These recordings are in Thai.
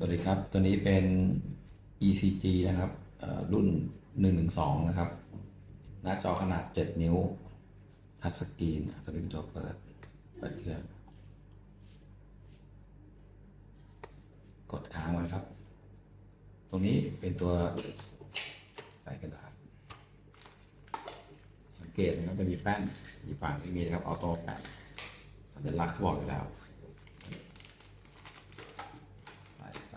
สวัสดีครับ ตัวนี้เป็น ECG นะครับเอ่อรุ่น 112 นะครับ หน้าจอขนาด 7 นิ้ว ทัชสกรีน ตัวนี้เป็นตัวเปิด เปิดเครื่อง กดค้างไว้ครับ ตรงนี้เป็นตัวใส่กระดาษ สังเกตนะครับจะมีแป้น มีฝั่งที่มีนะครับ ออโต้แป้นสัญลักษณ์เขาบอกอยู่แล้ว ใส่ไป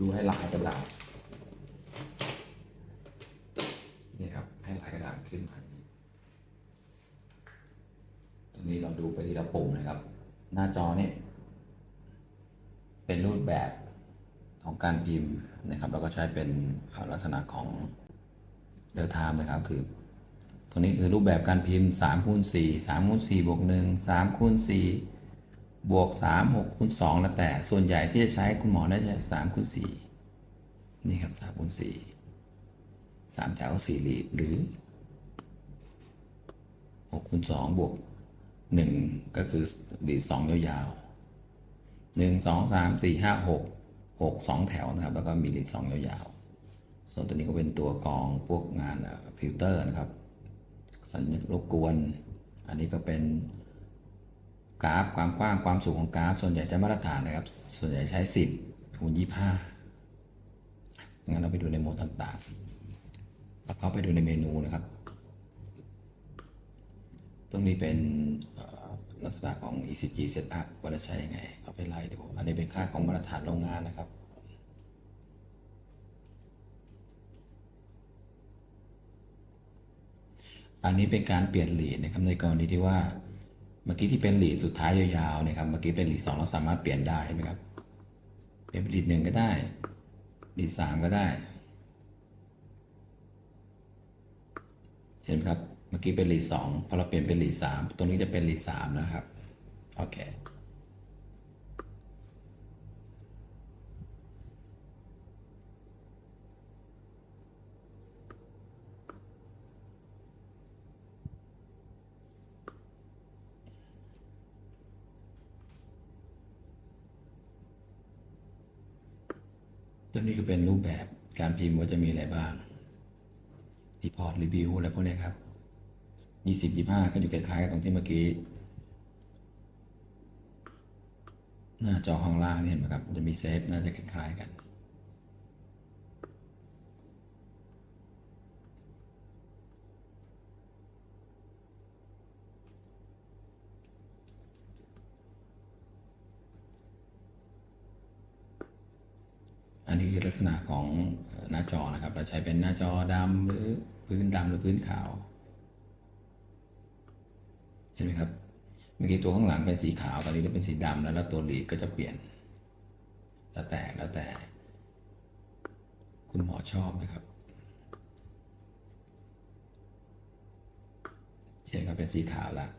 ดูให้ลายกระดาษนี่ครับ ให้ลายกระดาษขึ้นมาอย่างนี้ตรง นี้เราดูไปทีละปุ่มนะครับ หน้าจอนี่เป็นรูปแบบของการพิมพ์นะครับแล้วก็ใช้เป็นลักษณะของเด l ไทม์นะครับคือตัวนี้คือรูปแบบการพิมพ์3คูณ4 3คูณ4บวก1 3คูณ4บวก3 6คูณ2แล้วแต่ส่วนใหญ่ที่จะใช้คุณหมอน่าจะ3คูณ4นี่ครับ3คูณ4 3จาก4หลีดหรือ6คูณ2บวก 1ก็คือหลีด2ยาวๆ1 2 3 4 5 6 6 2แถวนะครับ แล้วก็มีหลีด2ยาวๆส่วนตัวนี้ก็เป็นตัวกรองพวกงานฟิลเตอร์นะครับ สัญญาณรบกวน อันนี้ก็เป็นกราฟความกว้างความสูงของกราฟ ส่วนใหญ่จะมาตรฐานนะครับ ส่วนใหญ่ใช้10คูณ25งั้นเราไปดูในโหมดต่างๆแล้วก็ไปดูในเมนูนะครับ ตรงนี้เป็นลักษณะของ ECG setup ว่าจะใช้ยังไงเขาไปไล่ดู อันนี้เป็นค่าของมาตรฐานโรงงานนะครับ อันนี้เป็นการเปลี่ยนหลีดนะครับในกรณีที่ว่าเมื่อกี้ที่เป็นหลีดสุดท้ายยาวๆนะครับ เมื่อกี้เป็นหลีดสองเราสามารถเปลี่ยนได้ใช่ไหมครับ เปลี่ยนเป็นหลีดหนึ่งก็ได้ หลีดสามก็ได้ เห็นไหมครับ เมื่อกี้เป็นหลีสองพอเราเปลี่ยนเป็นหลีสามตรงนี้จะเป็นหลีสามนะครับ โอเค ตัวนี้ก็เป็นรูปแบบการพิมพ์ว่าจะมีอะไรบ้างรีพอร์ตรีวิวอะไรพวกนี้ครับ ยี่สิบยี่ห้าก็อยู่คล้ายๆกับตรงที่เมื่อกี้ หน้าจอข้างล่างนี่เห็นไหมครับ จะมีเซฟน่าจะคล้ายๆกันอันนี้คือลักษณะของหน้าจอนะครับ เราใช้เป็นหน้าจอดำหรือพื้นดำหรือพื้นขาว เห็นไหมครับเมื่อกี้ตัวข้างหลังเป็นสีขาวตอนนี้จะเป็นสีดำแล้วแล้วตัวหลีดก็จะเปลี่ยน แล้วแต่แล้วแต่ คุณหมอชอบนะครับ เห็นครับเป็นสีขาวล้ว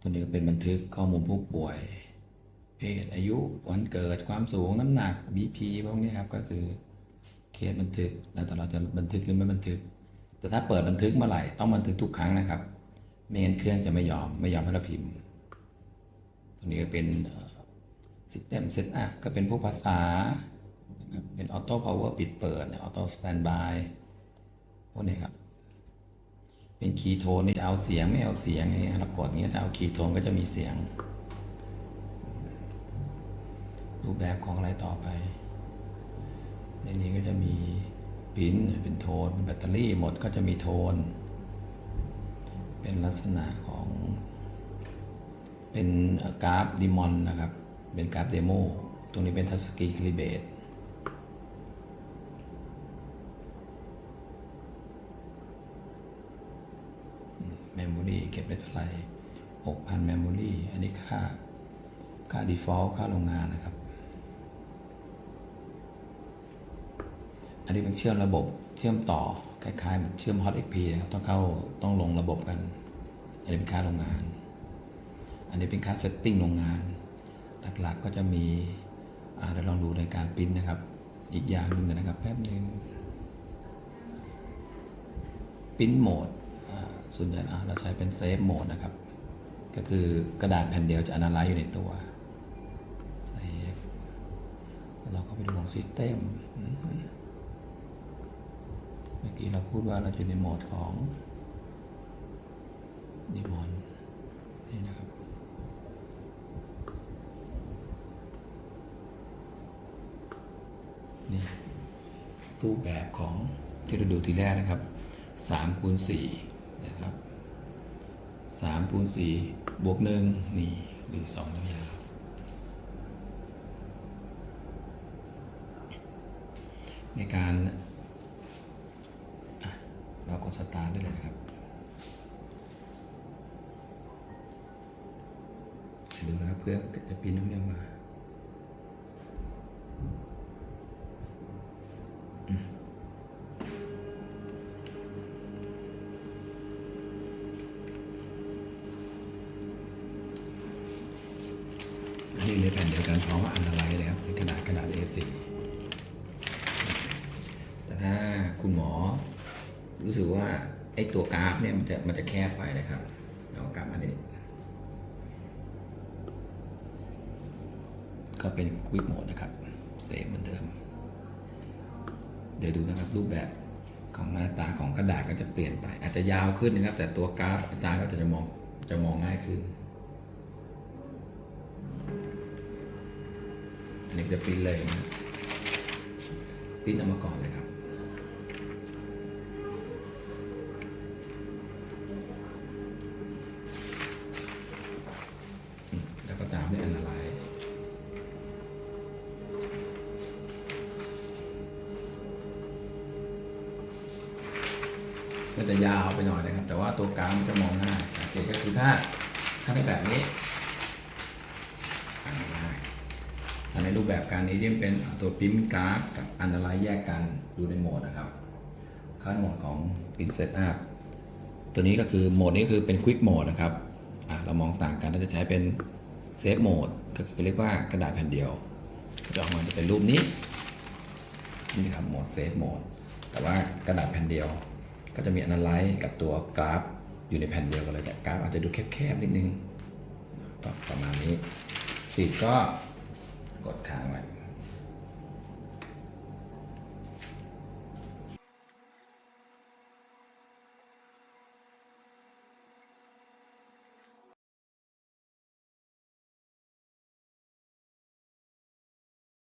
ตัวนี้ก็เป็นบันทึกข้อมูลผู้ป่วย เพศอายุวันเกิดความสูงน้ำหนัก BP พวกนี้ครับก็คือเคสบันทึกแล้วแต่เราจะบันทึกหรือไม่บันทึก แต่ถ้าเปิดบันทึกเมื่อไหร่ต้องบันทึกทุกครั้งนะครับไม่งั้นเครื่องจะไม่ยอมไม่ยอมให้เราพิมพ์ ตรงนี้ก็เป็นซิสเต็มเซตอัพก็เป็นพวกภาษา เป็นออโต้พาวเวอร์ปิดเปิดออโต้สแตนบายพวกนี้ครับ เป็นคีย์โทนนี่เอาเสียงไม่เอาเสียงอย่เงี้ยรากดอย่างเงี้ยถ้าเอาคีย์โทนก็จะมีเสียง รูปแบบของอะไรต่อไป ในนี้ก็จะมี พินเป็นโทนเป็นแบตเตอรี่หมดก็จะมีโทน เป็นลักษณะของ เป็นกราฟดิมอนนะครับ เป็นกราฟเดโมตรงนี้เป็นทัสกีคลิเบตเมมโมรีเก็บได้เท่าไหร่6,000เมมโมรีอันนี้ค่า ค่า default ค่าโรงงานนะครับ อันนี้เป็นเชื่อมระบบเชื่อมต่อคล้ายๆเหมือนเชื่อม Hot XP นะครับต้องเข้าต้องลงระบบกัน อันนี้เป็นค่าโรงงาน อันนี้เป็นค่าเซตติ้งโรงงาน หลักๆก็จะมีอาเดี๋ยวลองดูในการปริ้นนะครับ อีกอย่างหนึ่งนะครับแป๊บหนึ่งปริ้นโหมดส่วนใหญ่อะเราใช้เป็นเซฟโหมดนะครับ ก็คือกระดาษแผ่นเดียวจะอนาลัยอยู่ในตัวเซฟแล้วเราก็ไปดูของ System อืม อกี้เราพูดว่าเราอยู่ในโหมดของดีมอนนี่นะครับ นี่รูปแบบของที่เราดูทีแรกนะครับ3คูณ4นะครับ3คูณ4บวก1นี่หรือ2ยาวในการ สตาร์ทได้เลยนะครับดูนะครับเพื่อจะปีนเรื่องมาอันนี้ในแผ่นเดียวกันพร้อมอันอะไรเลยครับเป็นกระดาด A4 แต่ถ้าคุณหมอ รู้สึกว่าไอ้ตัวกราฟเนี่ยมันจะมันจะแคบไปนะครับเอากลับมานี่ก็เป็นควิกโหมดนะครับเซฟเหมือนเดิม เดี๋ยวดูนะครับรูปแบบของหน้าตาของกระดาษก็จะเปลี่ยนไป อาจจะยาวขึ้นนะครับ แต่ตัวกราฟอาจารย์ก็จะมองจะมองง่ายขึ้นอันนี้จะปิ้นเลยนะปิ้นเอามาก่อนเลย ก็จะยาวไปหน่อยนะครับ แต่ว่าตัวกลางมันจะมองง่ายสังเกตก็คือถ้าถ้าในแบบนี้อ่านง่ายถ้าในรูปแบบการนี้ที่เป็นตัวพิมพ์กราฟกับอันดรายแยกกันดูในโหมดนะครับขั้นโหมดของ Print Setup ตัวนี้ก็คือโหมดนี้คือเป็น Quick Mode นะครับอะเรามองต่างกันเราจะใช้เป็น Safe Mode ก็คือเรียกว่ากระดาษแผ่นเดียวก็จะออกมาจะเป็นรูปนี้นี่ครับโหมด Safe Mode แต่ว่ากระดาษแผ่นเดียว ก็จะมีอันไลท์กับตัวกราฟอยู่ในแผ่นเดียวกันเลยแต่กราฟอาจจะดูแคบๆนิดนึงก็ประมาณนี้ติดก็กดค้างไว้